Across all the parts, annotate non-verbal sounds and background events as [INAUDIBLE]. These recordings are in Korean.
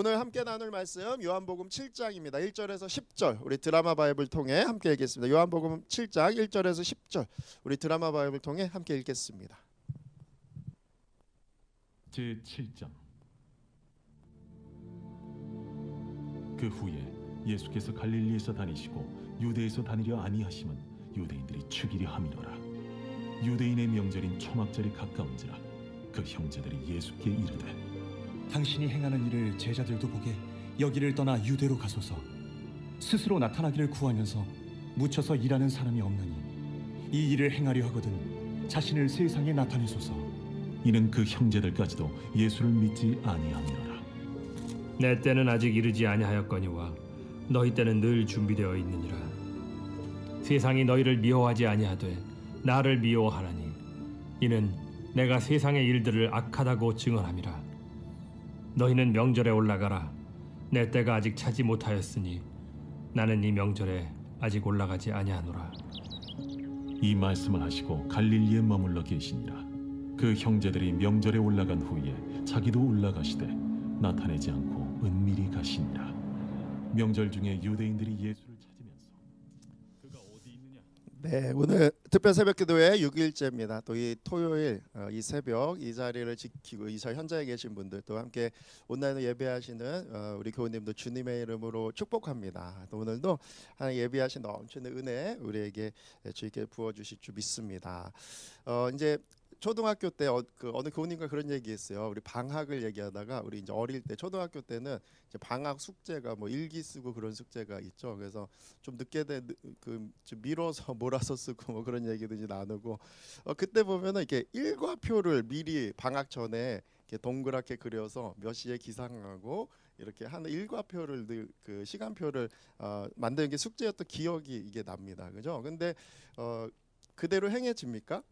오늘 함께 나눌 말씀 요한복음 7장입니다. 1절에서 10절 우리 드라마 바이블 통해 함께 읽겠습니다. 요한복음 7장 1절에서 10절 우리 드라마 바이블 통해 함께 읽겠습니다. 제 7장 그 후에 예수께서 갈릴리에서 다니시고 유대에서 다니려 아니하심은 유대인들이 죽이려 함이로라 유대인의 명절인 초막절이 가까운지라 그 형제들이 예수께 이르되 당신이 행하는 일을 제자들도 보게 여기를 떠나 유대로 가소서. 스스로 나타나기를 구하면서 묻혀서 일하는 사람이 없느니 이 일을 행하려 하거든 자신을 세상에 나타내소서. 이는 그 형제들까지도 예수를 믿지 아니함이로라. 내 때는 아직 이르지 아니하였거니와 너희 때는 늘 준비되어 있느니라. 세상이 너희를 미워하지 아니하되 나를 미워하나니. 이는 내가 세상의 일들을 악하다고 증언함이라 너희는 명절에 올라가라. 내 때가 아직 차지 못하였으니 나는 이 명절에 아직 올라가지 아니하노라. 이 말씀을 하시고 갈릴리에 머물러 계시니라. 그 형제들이 명절에 올라간 후에 자기도 올라가시되 나타내지 않고 은밀히 가시니라. 명절 중에 유대인들이 예수를 찾으면서 그가 어디 있느냐 네, 오늘 특별 새벽 기도회 6일째입니다. 또 이 토요일 어, 이 새벽 이 자리를 지키고 이사 현장에 계신 분들 또 함께 온라인으로 예배하시는 어, 우리 교우님들 주님의 이름으로 축복합니다. 또 오늘도 하나님 예배하신 넘치는 은혜 우리에게 주님께 부어 주실 줄 믿습니다. 어, 이제 초등학교 때 어, 그 어느 교우님과 그런 얘기했어요. 우리 방학을 얘기하다가 우리 이제 어릴 때 초등학교 때는 이제 방학 숙제가 뭐 일기 쓰고 그런 숙제가 있죠. 그래서 좀 늦게 된그 미뤄서 [LAUGHS] 몰아서 쓰고 뭐 그런 얘기도 이제 나누고 어, 그때 보면은 이렇게 일과표를 미리 방학 전에 이렇게 동그랗게 그려서 몇 시에 기상하고 이렇게 하는 일과표를 늘 그 시간표를 어, 만드는 게 숙제였던 기억이 이게 납니다. 그죠? 근데 어, 그대로 행해집니까?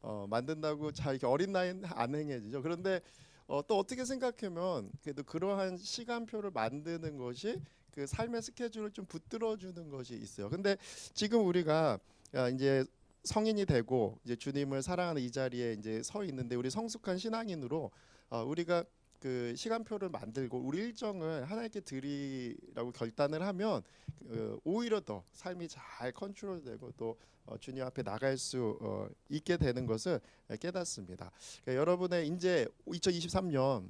어, 만든다고 잘 이렇게 어린 나이는 안 행해지죠. 그런데 어, 또 어떻게 생각하면 그래도 그러한 시간표를 만드는 것이 그 삶의 스케줄을 좀 붙들어 주는 것이 있어요. 근데 지금 우리가 아, 이제 성인이 되고 이제 주님을 사랑하는 이 자리에 이제 서 있는데 우리 성숙한 신앙인으로 어, 우리가 그 시간표를 만들고 우리 일정을 하나님께 드리라고 결단을 하면 그 오히려 더 삶이 잘 컨트롤되고 또 어, 주님 앞에 나갈 수 어, 있게 되는 것을 깨닫습니다. 그러니까 여러분의 이제 2023년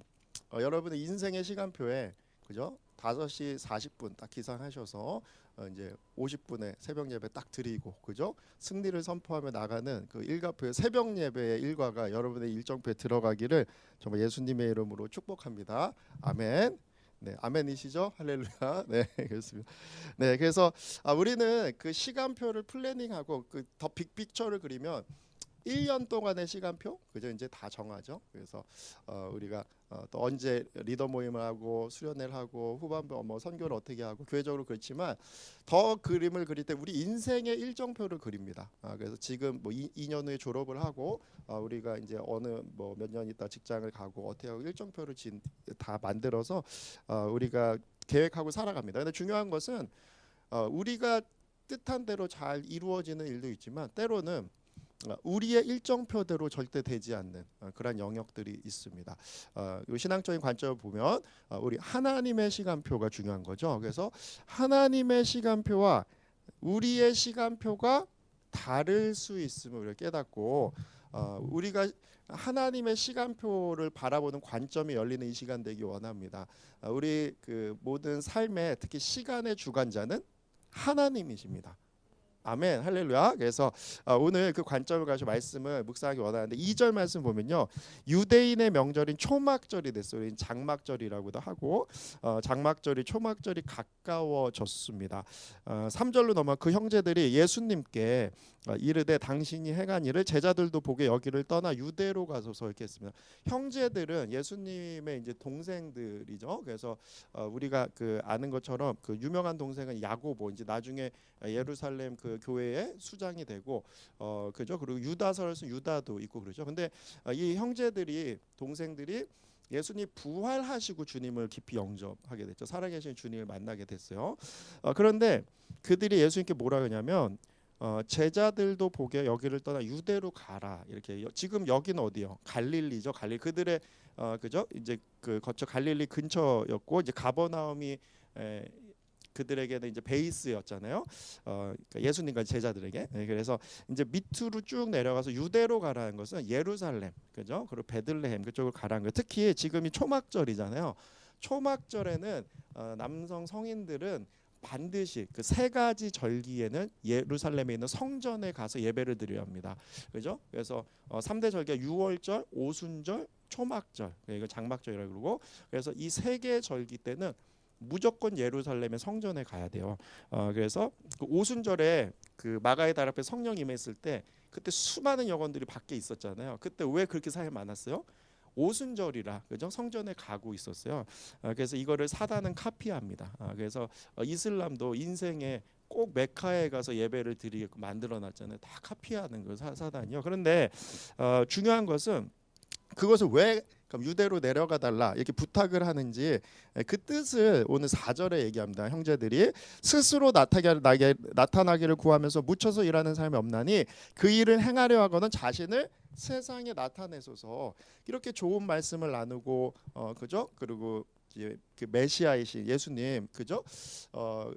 어, 여러분의 인생의 시간표에 그죠? 5시 40분 딱 기상하셔서 어, 이제 50분에 새벽 예배 딱 드리고 그죠? 승리를 선포하며 나가는 그 일과표의 새벽 예배의 일과가 여러분의 일정표에 들어가기를 정말 예수님의 이름으로 축복합니다. 아멘. 네, 아멘이시죠? 할렐루야. [LAUGHS] 네, 그렇습니다. 네, 그래서 아, 우리는 그 시간표를 플래닝하고 그 더 빅픽처를 그리면 1년 동안의 시간표 그죠 이제 다 정하죠. 그래서 어, 우리가 어, 또 언제 리더 모임을 하고 수련회를 하고 후반부 뭐 선교를 어떻게 하고 교회적으로 그렇지만 더 그림을 그릴 때 우리 인생의 일정표를 그립니다. 아, 그래서 지금 뭐 2, 2년 후에 졸업을 하고 어, 우리가 이제 어느 뭐 몇 년 있다 직장을 가고 어떻게 하고 일정표를 진, 다 만들어서 어, 우리가 계획하고 살아갑니다. 근데 중요한 것은 어, 우리가 뜻한 대로 잘 이루어지는 일도 있지만 때로는 어, 우리의 일정표대로 절대 되지 않는 어, 그런 영역들이 있습니다. 어, 이 신앙적인 관점을 보면 어, 우리 하나님의 시간표가 중요한 거죠. 그래서 하나님의 시간표와 우리의 시간표가 다를 수 있음을 우리가 깨닫고 어, 우리가 하나님의 시간표를 바라보는 관점이 열리는 이 시간 되기 원합니다. 어, 우리 그 모든 삶의 특히 시간의 주관자는 하나님이십니다. 아멘 할렐루야. 그래서 어, 오늘 그 관점을 가지고 말씀을 묵상하기 원하는데 2절 말씀 보면요. 유대인의 명절인 초막절이 됐어요. 장막절이라고도 하고 어, 장막절이 초막절이 가까워졌습니다. 어, 3절로 넘어 그 형제들이 예수님께 어, 이르되 당신이 행한 일을 제자들도 보게 여기를 떠나 유대로 가소서 이렇게 했습니다. 형제들은 예수님의 이제 동생들이죠. 그래서 어, 우리가 그 아는 것처럼 그 유명한 동생은 야고보 이제 나중에 예루살렘 그 교회의 수장이 되고 어 그죠 그리고 쓴 유다도 있고 그러죠 근데 어, 이 형제들이 동생들이 예수님 부활하시고 주님을 깊이 영접하게 됐죠 살아계신 주님을 만나게 됐어요 어, 그런데 그들이 예수님께 뭐라 그러냐면 어, 제자들도 보게 여기를 떠나 유대로 가라 이렇게 여- 지금 여기는 어디요? 갈릴리죠. 갈릴 그들의 어, 그죠? 이제 그 거쳐 갈릴리 근처였고 이제 가버나움이 에, 그들에게는 이제 베이스였잖아요. 어, 그러니까 예수님과 제자들에게. 네, 그래서 이제 밑으로 쭉 내려가서 유대로 가라는 것은 예루살렘, 그죠? 그리고 베들레헴 그쪽으로 가라는 거예요. 특히 지금이 초막절이잖아요. 초막절에는 어, 남성 성인들은 반드시 그 세 가지 절기에는 예루살렘에 있는 성전에 가서 예배를 드려야 합니다. 그죠? 그래서 어, 3대 절기가 유월절, 오순절, 초막절, 이거 장막절이라고 그러고 그래서 이 세개 절기 때는 무조건 예루살렘의 성전에 가야 돼요. 어, 그래서 그 오순절에 그 마가의 달 앞에 성령 임했을 때 그때 수많은 영혼들이 밖에 있었잖아요. 그때 왜 그렇게 사람이 많았어요? 오순절이라 그죠 성전에 가고 있었어요. 어, 그래서 이거를 사단은 카피합니다. 아, 그래서 어, 이슬람도 인생에 꼭 메카에 가서 예배를 드리게끔 만들어놨잖아요. 다 카피하는 거 사, 사단이요. 그런데 어, 중요한 것은 그것을 왜 유대로 내려가 달라 이렇게 부탁을 하는지 에, 그 뜻을 오늘 4절에 얘기합니다. 형제들이 스스로 나타나기를 구하면서 묻혀서 일하는 사람이 없나니 그 일을 행하려 하거든 자신을 세상에 나타내소서. 이렇게 좋은 말씀을 나누고 어 그죠? 그리고 그 메시아이신 예수님 그죠? 어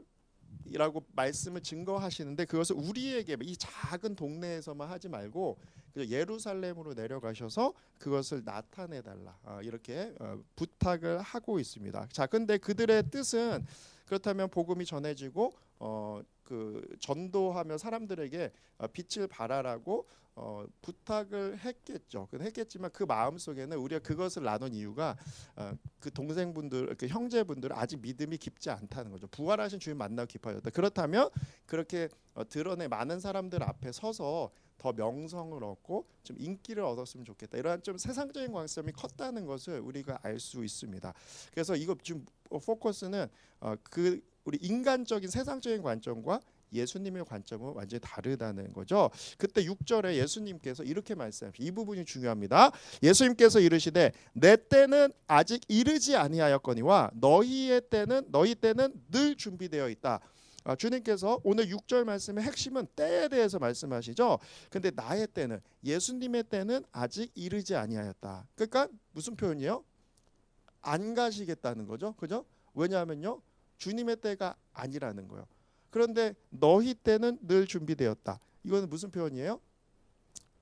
이라고 말씀을 증거하시는데 그것을 우리에게 이 작은 동네에서만 하지 말고 그 예루살렘으로 내려가셔서 그것을 나타내 달라 아, 이렇게 어, 부탁을 하고 있습니다. 자, 근데 그들의 뜻은 그렇다면 복음이 전해지고 어, 그 전도하며 사람들에게 어, 빛을 발하라고 어, 부탁을 했겠죠. 그 했겠지만 그 마음 속에는 우리가 그것을 나눈 이유가 어, 그 동생분들, 그 형제분들 아직 믿음이 깊지 않다는 거죠. 부활하신 주님 만나고 깊어졌다. 그렇다면 그렇게 어, 드러내 많은 사람들 앞에 서서 더 명성을 얻고 좀 인기를 얻었으면 좋겠다. 이러한 좀 세상적인 관점이 컸다는 것을 우리가 알 수 있습니다. 그래서 이거 지금 어, 포커스는 어, 그 우리 인간적인 세상적인 관점과 예수님의 관점은 완전히 다르다는 거죠. 그때 6절에 예수님께서 이렇게 말씀하십니다. 이 부분이 중요합니다. 예수님께서 이르시되 내 때는 아직 이르지 아니하였거니와 너희의 때는 너희 때는 늘 준비되어 있다. 아, 주님께서 오늘 6절 말씀의 핵심은 때에 대해서 말씀하시죠. 근데 나의 때는 예수님의 때는 아직 이르지 아니하였다. 그러니까 무슨 표현이요? 안 가시겠다는 거죠. 그죠? 왜냐하면요. 주님의 때가 아니라는 거예요. 그런데 너희 때는 늘 준비되었다. 이거는 무슨 표현이에요?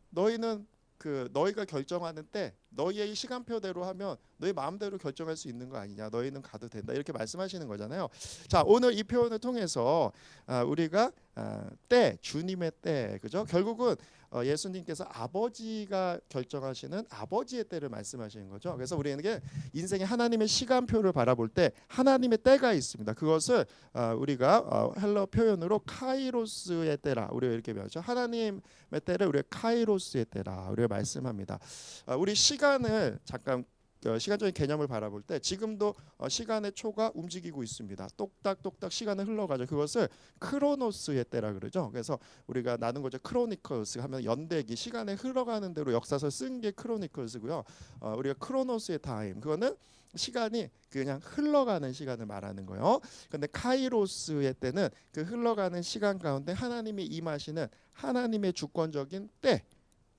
너희는 그 너희가 결정하는 때 너희의 시간표대로 하면 너희 마음대로 결정할 수 있는 거 아니냐 너희는 가도 된다 이렇게 말씀하시는 거잖아요. 자 오늘 이 표현을 통해서 아, 우리가 아, 때 주님의 때 그죠? 결국은 어, 예수님께서 아버지가 결정하시는 아버지의 때를 말씀하시는 거죠. 그래서 우리에게 인생의 하나님의 시간표를 바라볼 때 하나님의 때가 있습니다. 그것을 아, 우리가 어, 헬러 표현으로 카이로스의 때라 우리가 이렇게 배웠죠. 하나님의 때를 우리가 카이로스의 때라 우리가 말씀합니다. 아, 우리 시간을 잠깐 어, 시간적인 개념을 바라볼 때 지금도 어, 시간의 초가 움직이고 있습니다. 똑딱똑딱 시간은 흘러가죠. 그것을 크로노스의 때라 그러죠. 그래서 우리가 나눈 거죠. 크로니컬스 하면 연대기 시간에 흘러가는 대로 역사서 쓴 게 크로니컬스고요. 어, 우리가 크로노스의 타임 그거는 시간이 그냥 흘러가는 시간을 말하는 거예요. 근데 카이로스의 때는 그 흘러가는 시간 가운데 하나님이 임하시는 하나님의 주권적인 때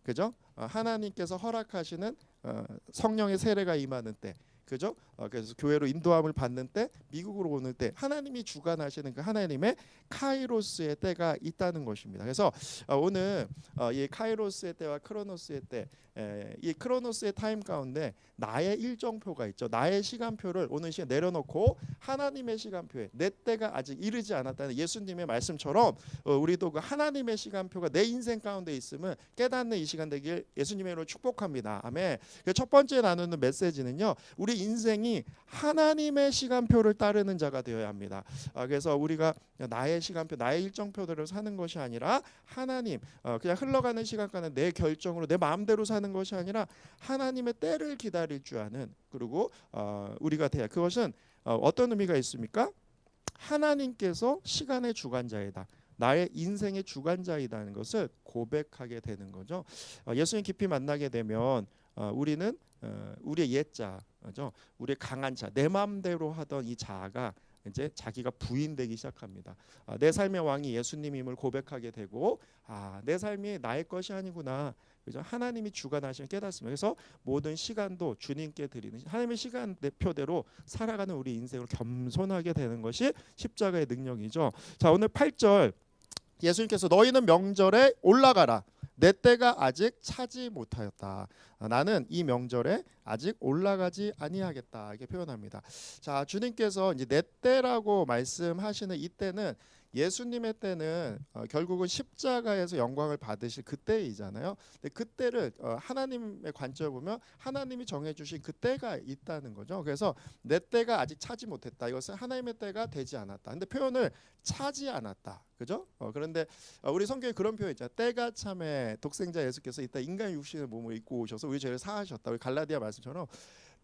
그죠? 어, 하나님께서 허락하시는 어, 성령의 세례가 임하는 때 그죠? 어, 그래서 교회로 인도함을 받는 때 미국으로 오는 때 하나님이 주관하시는 그 하나님의 카이로스의 때가 있다는 것입니다. 그래서 어, 오늘 어, 이 카이로스의 때와 크로노스의 때, 에, 이 크로노스의 타임 가운데 나의 일정표가 있죠. 나의 시간표를 오늘 시간 내려놓고 하나님의 시간표에 내 때가 아직 이르지 않았다는 예수님의 말씀처럼 어, 우리도 그 하나님의 시간표가 내 인생 가운데 있음을 깨닫는 이 시간 되길 예수님의 이름으로 축복합니다. 아멘. 그첫 번째 나누는 메시지는요. 우리 인생이 하나님의 시간표를 따르는 자가 되어야 합니다. 아, 그래서 우리가 나의 시간표, 나의 일정표대로 사는 것이 아니라 하나님, 어, 그냥 흘러가는 시간과는 내 결정으로 내 마음대로 사는 것이 아니라 하나님의 때를 기다릴 줄 아는 그리고 어, 우리가 돼야 그것은 어, 어떤 의미가 있습니까? 하나님께서 시간의 주관자이다. 나의 인생의 주관자이다는 것을 고백하게 되는 거죠. 어, 예수님 깊이 만나게 되면 어, 우리는 어, 우리의 옛자죠. 우리의 강한 자, 내 마음대로 하던 이 자아가 이제 자기가 부인되기 시작합니다. 아, 내 삶의 왕이 예수님임을 고백하게 되고 아, 내 삶이 나의 것이 아니구나. 그죠? 하나님이 주관하시는 깨닫습니다. 그래서 모든 시간도 주님께 드리는 하나님의 시간 표대로 살아가는 우리 인생을 겸손하게 되는 것이 십자가의 능력이죠. 자, 오늘 8절 예수님께서 너희는 명절에 올라가라. 내 때가 아직 차지 못하였다. 아, 나는 이 명절에 아직 올라가지 아니하겠다. 이렇게 표현합니다. 자, 주님께서 이제 내 때라고 말씀하시는 이 때는 예수님의 때는 어, 결국은 십자가에서 영광을 받으실 그때이잖아요. 근데 그때를 어, 하나님의 관점을 보면 하나님이 정해주신 그 때가 있다는 거죠. 그래서 내 때가 아직 차지 못했다. 이것은 하나님의 때가 되지 않았다. 근데 표현을 차지 않았다. 그죠? 어, 그런데 어, 우리 성경에 그런 표현 있잖아요. 때가 참에 독생자 예수께서 이따 인간 육신의 몸을 입고 오셔서 우리 죄를 사하셨다. 우리 갈라디아 말씀처럼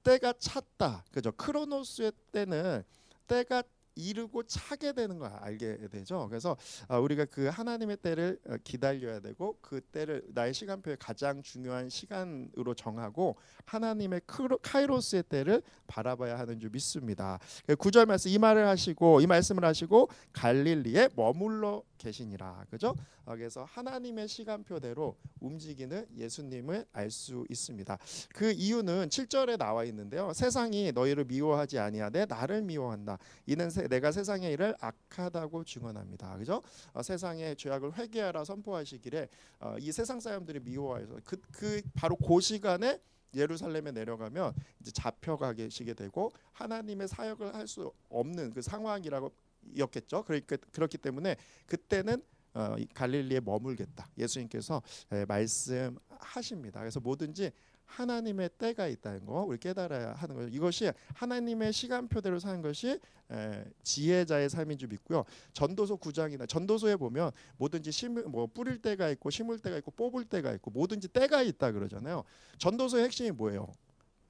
때가 찼다. 그죠? 크로노스의 때는 때가 이르고 차게 되는 걸 알게 되죠. 그래서 아, 우리가 그 하나님의 때를 어, 기다려야 되고 그 때를 나의 시간표에 가장 중요한 시간으로 정하고 하나님의 카이로스의 때를 바라봐야 하는 줄 믿습니다. 그 구절 말씀 이 말을 하시고 이 말씀을 하시고 갈릴리에 머물러 계시니라. 그죠? 아, 그래서 하나님의 시간표대로 움직이는 예수님을 알 수 있습니다. 그 이유는 7절에 나와 있는데요. 세상이 너희를 미워하지 아니하되 나를 미워한다. 이는 세, 내가 세상의 일을 악하다고 증언합니다. 그죠? 어, 세상의 죄악을 회개하라 선포하시기를 어, 이 세상 사람들이 미워해서 그, 그 바로 그 시간에 예루살렘에 내려가면 이제 잡혀가시게 되고 하나님의 사역을 할 수 없는 그 상황이라고 였겠죠. 그러니까 그렇기 때문에 그때는 어, 이 갈릴리에 머물겠다. 예수님께서 에, 말씀하십니다. 그래서 뭐든지 하나님의 때가 있다는 거 우리 깨달아야 하는 거죠. 이것이 하나님의 시간표대로 사는 것이 에, 지혜자의 삶인 줄 믿고요. 전도서 9장이나 전도서에 보면 뭐든지 심을 뭐 뿌릴 때가 있고 심을 때가 있고 뽑을 때가 있고 뭐든지 때가 있다 그러잖아요. 전도서의 핵심이 뭐예요?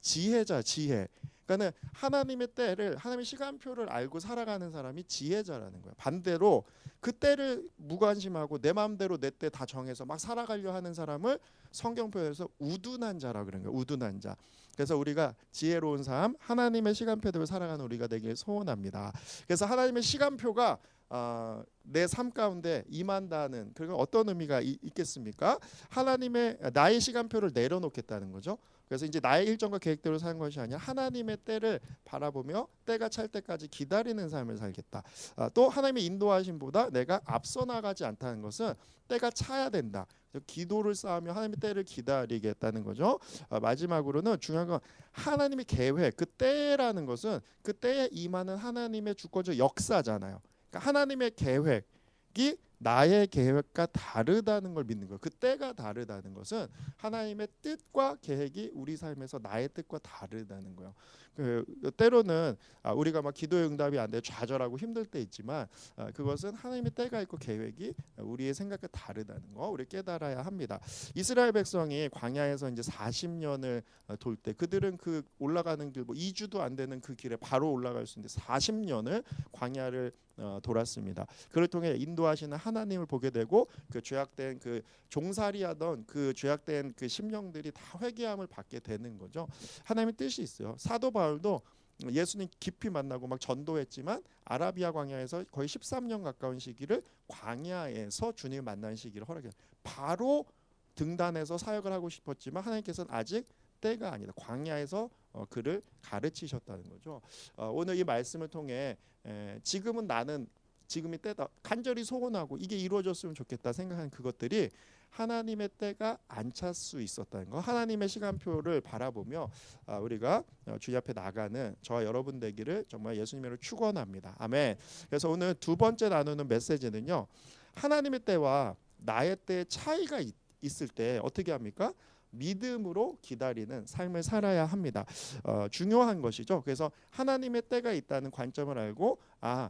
지혜자, 지혜. 그러니까는 하나님의 때를 하나님의 시간표를 알고 살아가는 사람이 지혜자라는 거예요. 반대로 그 때를 무관심하고 내 마음대로 내 때 다 정해서 막 살아가려 하는 사람을 성경 표현에서 우둔한 자라 그런 거예요. 우둔한 자. 그래서 우리가 지혜로운 삶, 하나님의 시간표대로 살아가는 우리가 되길 소원합니다. 그래서 하나님의 시간표가 어, 내삶 가운데 임한다는 그런 어떤 의미가 이- 있겠습니까? 하나님의 나의 시간표를 내려놓겠다는 거죠. 그래서 이제 나의 일정과 계획대로 사는 것이 아니라 하나님의 때를 바라보며 때가 찰 때까지 기다리는 삶을 살겠다. 아, 또 하나님의 인도하심보다 내가 앞서 나가지 않다는 것은 때가 차야 된다. 기도를 쌓으며 하나님의 때를 기다리겠다는 거죠. 아, 마지막으로는 중요한 건 하나님의 계획, 그 때라는 것은 그 때에 임하는 하나님의 주권적 역사잖아요. 그러니까 하나님의 계획이 나의 계획과 다르다는 걸 믿는 거예요. 그 때가 다르다는 것은 하나님의 뜻과 계획이 우리 삶에서 나의 뜻과 다르다는 거예요. 그 때로는 아, 우리가 막 기도의 응답이 안 돼 좌절하고 힘들 때 있지만 아, 그것은 하나님의 때가 있고 계획이 우리의 생각과 다르다는 거 우리 깨달아야 합니다. 이스라엘 백성이 광야에서 이제 40년을 돌 때 그들은 그 올라가는 길 뭐 2주도 안 되는 그 길에 바로 올라갈 수 있는데 40년을 광야를 어, 돌았습니다. 그를 통해 인도하시는 하나님을 보게 되고 그 죄악된 그 종살이하던 그 죄악된 그 심령들이 다 회개함을 받게 되는 거죠. 하나님의 뜻이 있어요. 사도 바울도 예수님 깊이 만나고 막 전도했지만 아라비아 광야에서 거의 13년 가까운 시기를 광야에서 주님을 만난 시기를 허락해요. 바로 등단해서 사역을 하고 싶었지만 하나님께서는 아직 때가 아니다. 광야에서 어, 그를 가르치셨다는 거죠. 어, 오늘 이 말씀을 통해 에, 지금은 나는 지금이 때다. 간절히 소원하고 이게 이루어졌으면 좋겠다 생각하는 그것들이 하나님의 때가 안 찰 수 있었다는 거. 하나님의 시간표를 바라보며 아, 우리가 어, 주님 앞에 나가는 저와 여러분 되기를 정말 예수님으로 축원합니다. 아멘. 그래서 오늘 두 번째 나누는 메시지는요. 하나님의 때와 나의 때의 차이가 있, 있을 때 어떻게 합니까? 믿음으로 기다리는 삶을 살아야 합니다. 어, 중요한 것이죠. 그래서 하나님의 때가 있다는 관점을 알고 아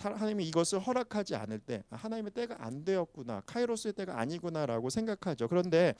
하나님이 이것을 허락하지 않을 때 아, 하나님의 때가 안 되었구나 카이로스의 때가 아니구나라고 생각하죠. 그런데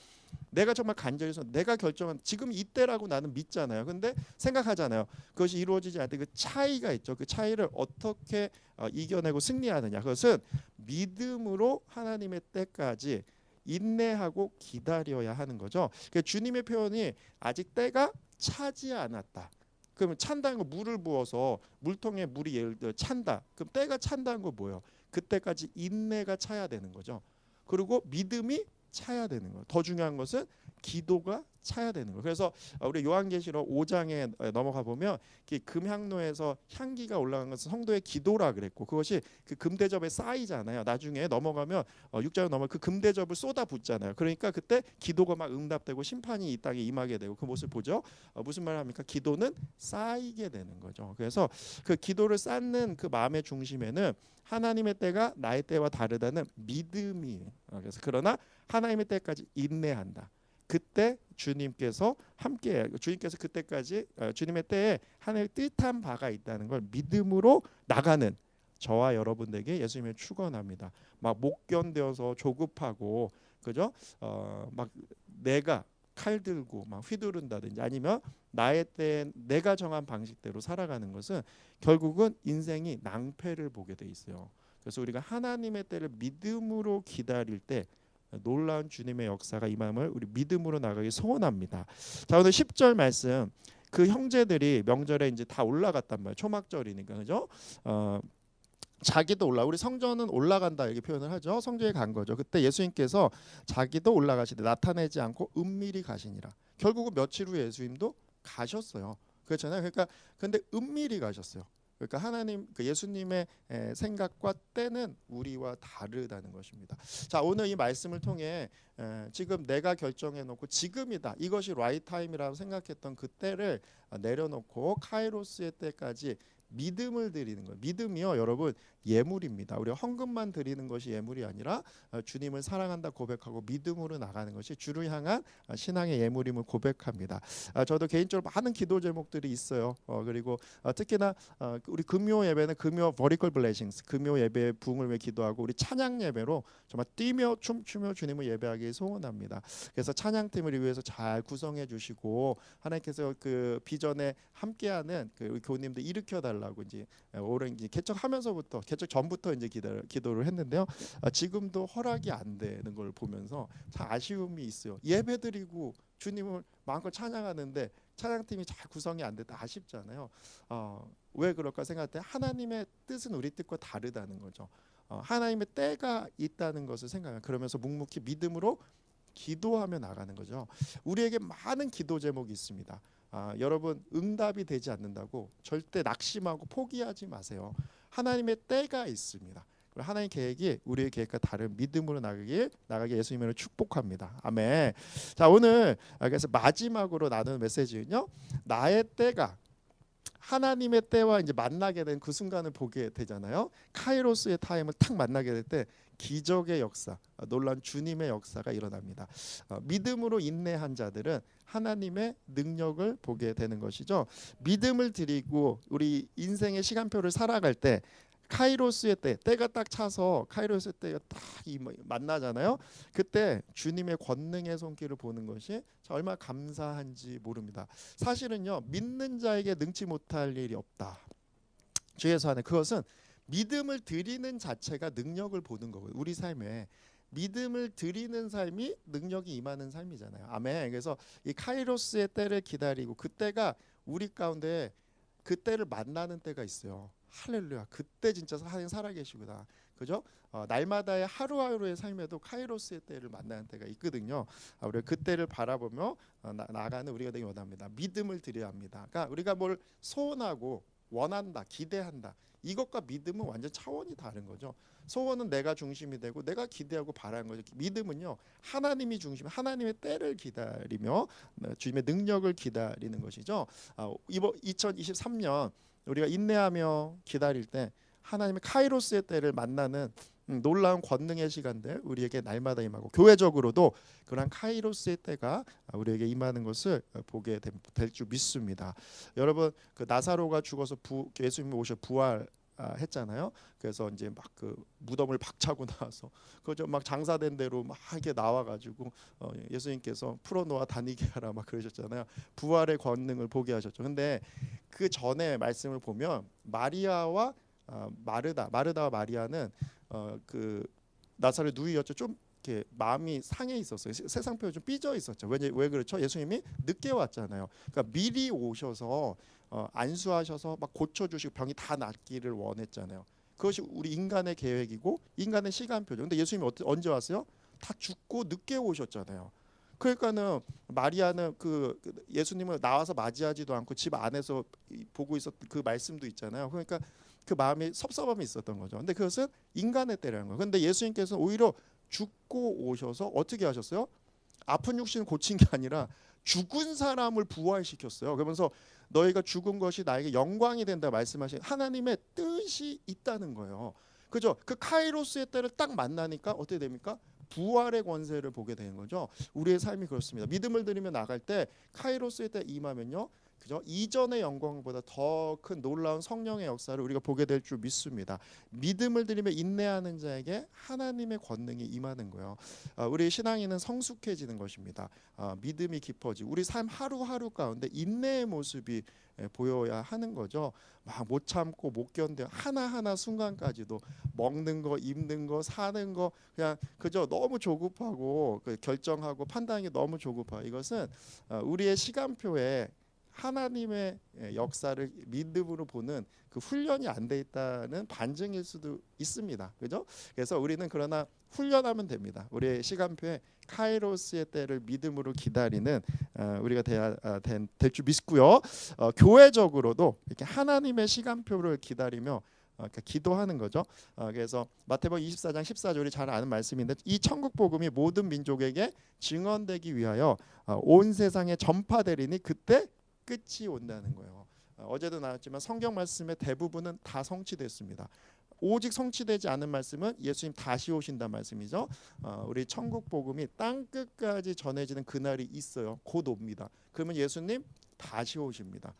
내가 정말 간절해서 내가 결정한 지금 이때라고 나는 믿잖아요. 근데 생각하잖아요. 그것이 이루어지지 않을 때 그 차이가 있죠. 그 차이를 어떻게 어, 이겨내고 승리하느냐. 그것은 믿음으로 하나님의 때까지 인내하고 기다려야 하는 거죠. 그 주님의 표현이 아직 때가 차지 않았다. 그러면 찬다는 거 물을 부어서 물통에 물이 예를 들어 찬다. 그럼 때가 찬다는 거 뭐예요? 그때까지 인내가 차야 되는 거죠. 그리고 믿음이 차야 되는 거예요. 더 중요한 것은 기도가 차야 되는 거예요. 그래서 어, 우리 요한계시록 5장에 넘어가 보면 그 금향로에서 향기가 올라간 것은 성도의 기도라 그랬고 그것이 그 금대접에 쌓이잖아요. 나중에 넘어가면 어, 6장에 넘어 그 금대접을 쏟아 붓잖아요. 그러니까 그때 기도가 막 응답되고 심판이 이 땅에 임하게 되고 그 모습 보죠. 어, 무슨 말 합니까? 기도는 쌓이게 되는 거죠. 그래서 그 기도를 쌓는 그 마음의 중심에는 하나님의 때가 나의 때와 다르다는 믿음이 어, 그래서 그러나 하나님의 때까지 인내한다. 그때 주님께서 함께 주님께서 그때까지 어, 주님의 때에 하나님의 뜻한 바가 있다는 걸 믿음으로 나가는 저와 여러분에게 예수님을 축원합니다. 막 목견되어서 조급하고 그죠? 어 막 내가 칼 들고 막 휘두른다든지 아니면 나의 때 내가 정한 방식대로 살아가는 것은 결국은 인생이 낭패를 보게 돼 있어요. 그래서 우리가 하나님의 때를 믿음으로 기다릴 때 놀라운 주님의 역사가 임함을 우리 믿음으로 나가기 소원합니다. 자 오늘 10절 말씀 그 형제들이 명절에 이제 다 올라갔단 말이에요. 초막절이니까 그죠? 어 자기도 올라 우리 성전은 올라간다 이렇게 표현을 하죠. 성전에 간 거죠. 그때 예수님께서 자기도 올라가시되 나타내지 않고 은밀히 가시니라. 결국은 며칠 후에 예수님도 가셨어요. 그렇잖아요. 그러니까 근데 은밀히 가셨어요. 그러니까 하나님 그 예수님의 에, 생각과 때는 우리와 다르다는 것입니다. 자 오늘 이 말씀을 통해 에, 지금 내가 결정해 놓고 지금이다 이것이 라이 타임이라고 생각했던 그 때를 어, 내려놓고 카이로스의 때까지 믿음을 드리는 거예요. 믿음이요, 여러분 예물입니다. 우리 헌금만 드리는 것이 예물이 아니라 어, 주님을 사랑한다 고백하고 믿음으로 나가는 것이 주를 향한 어, 신앙의 예물임을 고백합니다. 아, 저도 개인적으로 많은 기도 제목들이 있어요. 어, 그리고 어, 특히나 어, 우리 금요 예배는 금요 버리컬 블레싱스 금요 예배 부흥을 위해 기도하고 우리 찬양 예배로 정말 뛰며 춤추며 주님을 예배하기 소원합니다. 그래서 찬양팀을 위해서 잘 구성해 주시고 하나님께서 그 비전에 함께하는 그 교우님들 일으켜 달라 고 이제 오랜 개척하면서부터 개척 전부터 이제 기도, 기도를 했는데요. 아, 지금도 허락이 안 되는 걸 보면서 참 아쉬움이 있어요. 예배드리고 주님을 마음껏 찬양하는데 찬양팀이 잘 구성이 안 됐다 아쉽잖아요. 어, 왜 그럴까 생각할 때 하나님의 뜻은 우리 뜻과 다르다는 거죠. 어, 하나님의 때가 있다는 것을 생각해 그러면서 묵묵히 믿음으로 기도하며 나가는 거죠. 우리에게 많은 기도 제목이 있습니다. 아, 여러분 응답이 되지 않는다고 절대 낙심하고 포기하지 마세요. 하나님의 때가 있습니다. 하나님 계획이 우리의 계획과 다른 믿음으로 나가길 나가게 예수님을 축복합니다. 아멘. 자 오늘 그래서 마지막으로 나누는 메시지는요. 나의 때가 하나님의 때와 이제 만나게 된 그 순간을 보게 되잖아요. 카이로스의 타임을 탁 만나게 될 때 기적의 역사, 어, 놀란 주님의 역사가 일어납니다. 어, 믿음으로 인내한 자들은 하나님의 능력을 보게 되는 것이죠. 믿음을 드리고 우리 인생의 시간표를 살아갈 때 카이로스의 때 때가 딱 차서 카이로스의 때가 딱이 만나잖아요. 그때 주님의 권능의 손길을 보는 것이 얼마나 감사한지 모릅니다. 사실은요 믿는 자에게 능치 못할 일이 없다. 주 예수 안에 그것은 믿음을 드리는 자체가 능력을 보는 거고요. 우리 삶에 믿음을 드리는 삶이 능력이 임하는 삶이잖아요. 아멘. 그래서 이 카이로스의 때를 기다리고 그때가 우리 가운데 그때를 만나는 때가 있어요. 할렐루야. 그때 진짜 하나님 살아계시구나. 그죠? 어, 날마다의 하루하루의 삶에도 카이로스의 때를 만나는 때가 있거든요. 아, 우리가 그때를 바라보며 어, 나, 나가는 우리가 되기 원합니다. 믿음을 드려야 합니다. 그러니까 우리가 뭘 소원하고 원한다, 기대한다. 이것과 믿음은 완전 차원이 다른 거죠. 소원은 내가 중심이 되고 내가 기대하고 바라는 거죠. 믿음은요 하나님이 중심, 하나님의 때를 기다리며 어, 주님의 능력을 기다리는 것이죠. 아, 이번 2023년 우리가 인내하며 기다릴 때 하나님의 카이로스의 때를 만나는 음, 놀라운 권능의 시간들 우리에게 날마다 임하고 교회적으로도 그러한 카이로스의 때가 우리에게 임하는 것을 보게 될 줄 믿습니다. 여러분 그 나사로가 죽어서 부, 예수님이 오셔 부활 아, 했잖아요. 그래서 이제 막 그 무덤을 박차고 [LAUGHS] 나와서 그저 막 장사된 대로 막 이렇게 나와가지고 어, 예수님께서 풀어놓아 다니게 하라 막 그러셨잖아요. 부활의 권능을 보게 하셨죠. 근데 그 전에 말씀을 보면 마리아와 어, 마르다, 마르다와 마리아는 어, 그 나사렛 누이였죠. 좀 이렇게 마음이 상해 있었어요. 세- 세상표가 좀 삐져 있었죠. 왜, 왜 그렇죠? 예수님이 늦게 왔잖아요. 그러니까 미리 오셔서 어, 안수하셔서 막 고쳐주시고 병이 다 낫기를 원했잖아요. 그것이 우리 인간의 계획이고 인간의 시간표죠. 근데 예수님이 어떠, 언제 왔어요? 다 죽고 늦게 오셨잖아요. 그러니까는 마리아는 그그 예수님을 나와서 맞이하지도 않고 집 안에서 이- 보고 있었 그 말씀도 있잖아요. 그러니까 그 마음이 섭섭함이 있었던 거죠. 근데 그것은 인간의 때라는 거예요. 근데 예수님께서 오히려 죽고 오셔서 어떻게 하셨어요? 아픈 육신을 고친 게 아니라 죽은 사람을 부활시켰어요. 그러면서 너희가 죽은 것이 나에게 영광이 된다 말씀하신 하나님의 뜻이 있다는 거예요. 그죠? 그 카이로스의 때를 딱 만나니까 어떻게 됩니까? 부활의 권세를 보게 되는 거죠. 우리의 삶이 그렇습니다. 믿음을 들이며 나갈 때 카이로스의 때 임하면요. 그죠? 이전의 영광보다 더 큰 놀라운 성령의 역사를 우리가 보게 될 줄 믿습니다. 믿음을 들이며 인내하는 자에게 하나님의 권능이 임하는 거예요. 아, 우리 신앙인은 성숙해지는 것입니다. 아, 믿음이 깊어지고 우리 삶 하루하루 가운데 인내의 모습이 예, 보여야 하는 거죠. 막 못 참고 못 견뎌 하나하나 순간까지도 먹는 거, 입는 거, 사는 거 그냥 그저 너무 조급하고 그 결정하고 판단이 너무 조급하. 이것은 어, 우리의 시간표에 하나님의 예, 역사를 믿음으로 보는 그 훈련이 안 돼 있다는 반증일 수도 있습니다. 그죠? 그래서 우리는 그러나 훈련하면 됩니다. 우리의 시간표에 카이로스의 때를 믿음으로 기다리는 어, 우리가 돼야 아, 될줄 믿고요. 어, 교회적으로도 이렇게 하나님의 시간표를 기다리며 어, 그러니까 기도하는 거죠. 어, 그래서 마태복음 24장 14절 우리 잘 아는 말씀인데 이 천국 복음이 모든 민족에게 증언되기 위하여 어, 온 세상에 전파되리니 그때 끝이 온다는 거예요. 어, 어제도 나왔지만 성경 말씀의 대부분은 다 성취됐습니다. 오직 성취되지 않은 말씀은 예수님 다시 오신다 말씀이죠. 어, 우리 천국 복음이 땅 끝까지 전해지는 그날이 있어요. 곧 옵니다. 그러면 예수님 다시 오십니다.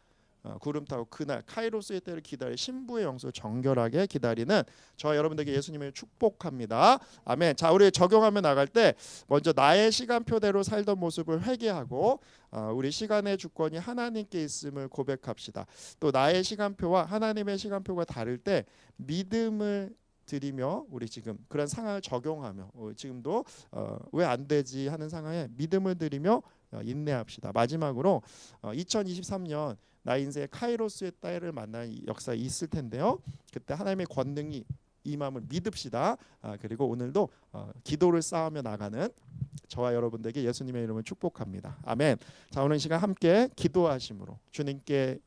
어, 구름 타고 그날 카이로스의 때를 기다리 신부의 영수 정결하게 기다리는 저와 여러분들에게 예수님을 축복합니다. 아멘. 자, 우리 적용하며 나갈 때 먼저 나의 시간표대로 살던 모습을 회개하고 어, 우리 시간의 주권이 하나님께 있음을 고백합시다. 또 나의 시간표와 하나님의 시간표가 다를 때 믿음을 드리며 우리 지금 그런 상황을 적용하며 어, 지금도 어, 왜안 되지 하는 상황에 믿음을 드리며 어, 인내합시다. 마지막으로 어, 2023년 나 인생의 카이로스의 때를 만난 이 역사 있을 텐데요. 그때 하나님의 권능이 임함을 믿읍시다. 아, 그리고 오늘도 어, 기도를 쌓으며 나가는 저와 여러분들에게 예수님의 이름을 축복합니다. 아멘. 자 오늘 이 시간 함께 기도하심으로 주님께